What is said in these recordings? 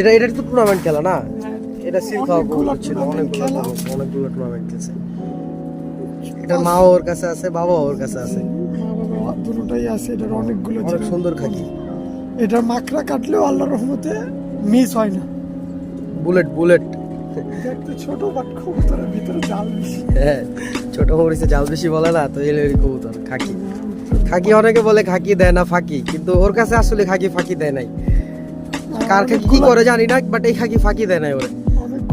যেটা এটা তো টুর্নামেন্ট খেলা না? হ্যাঁ, এটা সিল খাওয়া কবুতর ছিল অনেকগুলো খেলা। অনেকগুলো টুর্নামেন্ট খেলছে। এটা মা ওর কাছে আছে বাবা ওর কাছে আছে। দুটোটাই আছে এটার অনেকগুলো অনেক সুন্দর খাকি। এটার মাকড়া কাটলেও আল্লাহর রহমতে মিস হয় না। বুলেট বুলেট দেখতে ছোট বাট কবুতরের ভিতরে জাল বেশি। হ্যাঁ ছোট মরিচে জাল বেশি বলে না তো এলে ওই কবুতর খাকি। খাকি অনেকে বলে খাকি দেয় না ফাঁকি। কিন্তু ওর কাছে আসলে খাকি ফাঁকি দেয় নাই। কার কি করে জানি না বাট এই খাকি ফাঁকি দেয় না ওরে।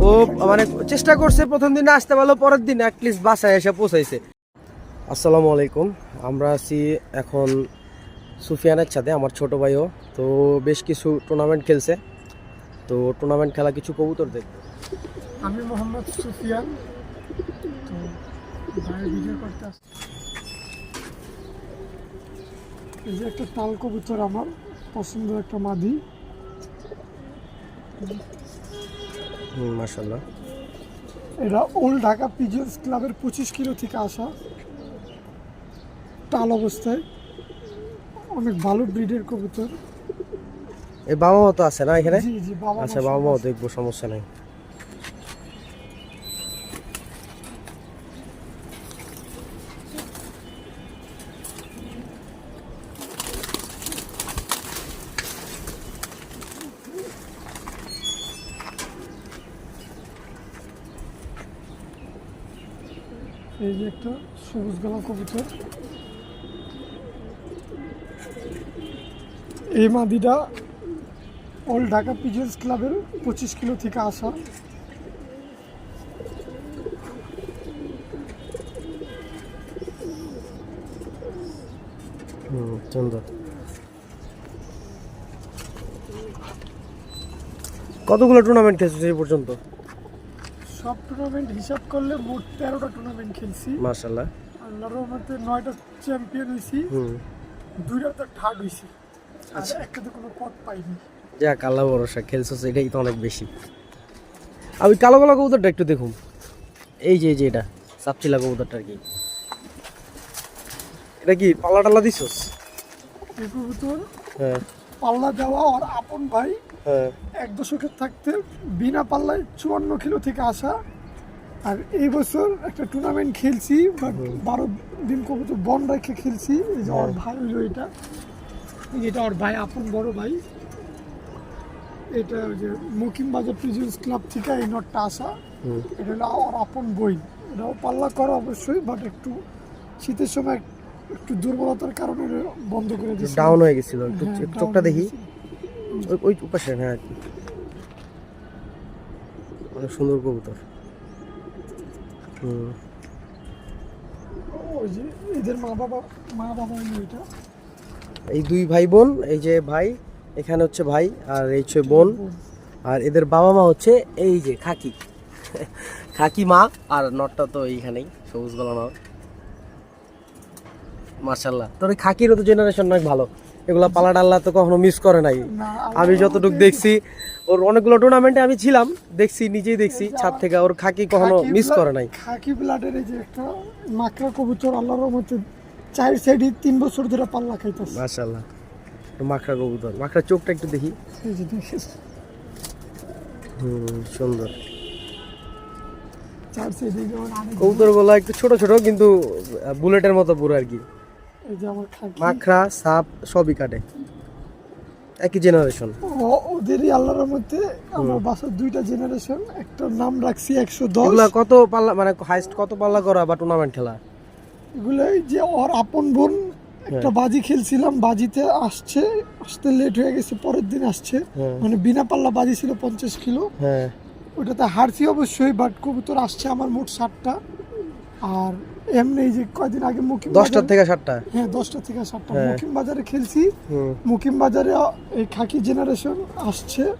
ও মানে চেষ্টা করছে প্রথম দিনে আসতে পারল পরের দিন অ্যাটলিস্ট বাসায় এসে পৌঁছাইছে। আসসালামু আলাইকুম, আমরা আছি এখন সুফিয়ানের সাথে আমার ছোট ভাইও। তো বেশ কিছু টুর্নামেন্ট খেলছে। তো টুর্নামেন্ট খেলা কিছু কবুতর দেখব। আমি মোহাম্মদ সুফিয়ান। তো ভিডিও করতে এই যে একটা তাল কবুতর আমার, পছন্দের একটা মাদি। হুম এটা ওল্ড ঢাকা পিজিএস ক্লাবের পঁচিশ কিলো থেকে আসা। টাল অবস্থায়। অনেক ভালো ব্রিডের কবুতর। এই বাবা মা তো আছে না এখানে? আচ্ছা বাবা মাও। দেখব সমস্যা নেই। এই যে একটা সবুজ গলা কবুতর। এই মাদিটা ওল্ড ঢাকা পিজিয়ন্স ক্লাবের পঁচিশ কিলো থেকে আসা। কতগুলো টুর্নামেন্ট খেলছিস এই পর্যন্ত? সব টুর্নামেন্ট হিসাব করলে মোট তেরোটা টুর্নামেন্ট খেলছি। মার্শাল্লাহ আল্লাহর রহমতে নয়টা চ্যাম্পিয়ন হয়েছি দুইটা তো থার্ড হয়েছি আর একটাতে কোনো পথ পাইনি। যাক আল্লাহ ভরসা খেলছিস এটাই তো অনেক বেশি। আমি কালো কালো কবুতরটা একটু দেখুন। এই যে এই যে এটা সাপচিলা কবুতরটা আর কি। এটা কি পাল্লা টাল্লা দিছস? কবুতর? হ্যাঁ। পাল্লা দেওয়া আর আপন ভাই হ্যাঁ। এক দশকের থাকতে বিনা পাল্লায় চুয়ান্ন কিলো থেকে আসা। আর এই বছর একটা টুর্নামেন্ট খেলছি বারো দিন কবুতর বন রেখে খেলছি। এই যে ওর ভাই হইল এটা। এটা ওর ভাই আপন বড় ভাই। এটা ওই যে মকিম বাজার প্রিজন্স ক্লাব থেকে এই নটটা আসা। এটা হলো ওর আপন বই। এটাও পাল্লা করা অবশ্যই বাট একটু শীতের সময় একটু দুর্বলতার কারণে বন্ধ করে দিচ্ছি ডাউন হয়ে গেছিল একটু হ্যাঁ, চোখটা দেখি। ওই ওই পাশে হ্যাঁ। আর কি। অনেক সুন্দর কবুতর। হুম। ওই যে এদের মা বাবা মা বাবা হলো এই দুই ভাই বোন এই যে ভাই এখানে হচ্ছে ভাই আর এই হচ্ছে বোন। আর এদের বাবা মা হচ্ছে এই যে খাকি। খাকি মা আর নটটা তো এইখানেই সবুজ গলা নট মার্শাল্লাহ তোর খাকিরও তো জেনারেশন অনেক ভালো। এগুলা পালা ডাল্লা তো কখনো মিস করে নাই। আমি যতটুকু দেখছি ওর অনেকগুলো টুর্নামেন্টে আমি ছিলাম দেখছি নিজেই দেখছি ছাদ থেকে ওর খাকি কখনো মিস করে নাই। খাকি ব্লাডের এই যে একটা মাকড়া কবুতর আল্লাহর মধ্যে চার সাইডে তিন বছর ধরে পাল্লা খাইতেছে। মার্শাল্লাহ মাখরা কবুতর। মাখরা চোখটা একটু দেখি। হুম সুন্দর। গুলো একটু ছোট ছোট কিন্তু বুলেটের মতো পুরো আর কি। মাখরা সাপ সবই কাটে। একই জেনারেশন ওদেরই আল্লাহর মধ্যে আমার বাসার দুইটা জেনারেশন একটা নাম রাখছি একশো দশ। কত পাল্লা মানে হাইস্ট কত পাল্লা করা বা টুর্নামেন্ট খেলা? এগুলো যে ওর আপন বোন একটা বাজি খেলছিলাম বাজিতে আসছে আসতে লেট হয়ে গেছে পরের দিন আসছে। হ্যাঁ। মানে বিনা পাল্লা বাজি ছিল পঞ্চাশ কিলো। হ্যাঁ। ওটাতে হারছি অবশ্যই বাট কবুতর আসছে আমার মোট ষাটটা আর এমনি যে কয়দিন আগে মুকিম বাজারে- থেকে সাতটা। হ্যাঁ দশটা থেকে সাতটা। হ্যাঁ। মুকিম বাজারে খেলছি। মুকিম বাজারে এই খাকি জেনারেশন আসছে।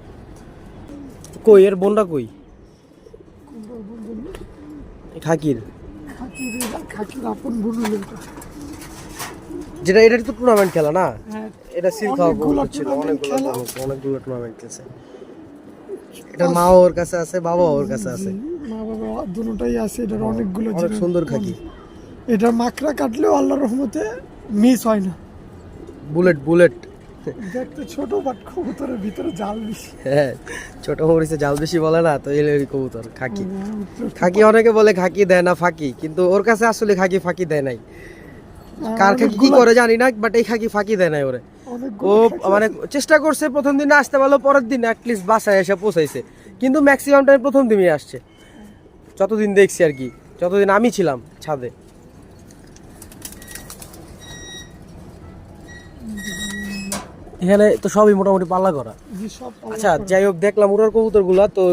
কই এর বোনটা কই? খাকির। খাকির আপন বোন যেটা এটা তো টুর্নামেন্ট খেলা না? হ্যাঁ। এটা সিল খাওয়া ছিল অনেকগুলো অনেকগুলো টুর্নামেন্ট খেলছে। এটার মাও ওর কাছে আছে বাবাও ওর কাছে আছে। মা বাবা দুটোটাই আছে এটার অনেকগুলো সুন্দর খাকি। এটার মাকড়া কাটলেও আল্লাহর রহমতে মিস হয় না। Bullet bullet. দেখতে ছোট বাট কবুতরের ভিতরে জাল বেশি। হ্যাঁ ছোট মরিচে জাল বেশি বলে না তো এলে কবুতর খাকি। উত্তর- খাকি অনেকে বলে খাকি দেয় না ফাঁকি কিন্তু ওর কাছে আসলে খাকি ফাঁকি দেয় নাই। কার খাকি কি করে জানি না বাট এই খাকি ফাঁকি দেয় নাই ওরে। ও মানে চেষ্টা করছে প্রথম দিনে আসতে পারল পরের দিন অ্যাটলিস্ট বাসায় এসে পৌঁছাইছে। কিন্তু ম্যাক্সিমাম টাইম প্রথম দিনই আসছে। যতদিন দেখছি আর কি যতদিন আমি ছিলাম ছাদে। এখানে তো সবই মোটামুটি পাল্লা করা। আচ্ছা যাই হোক দেখলাম উড়ার কবুতরগুলা তো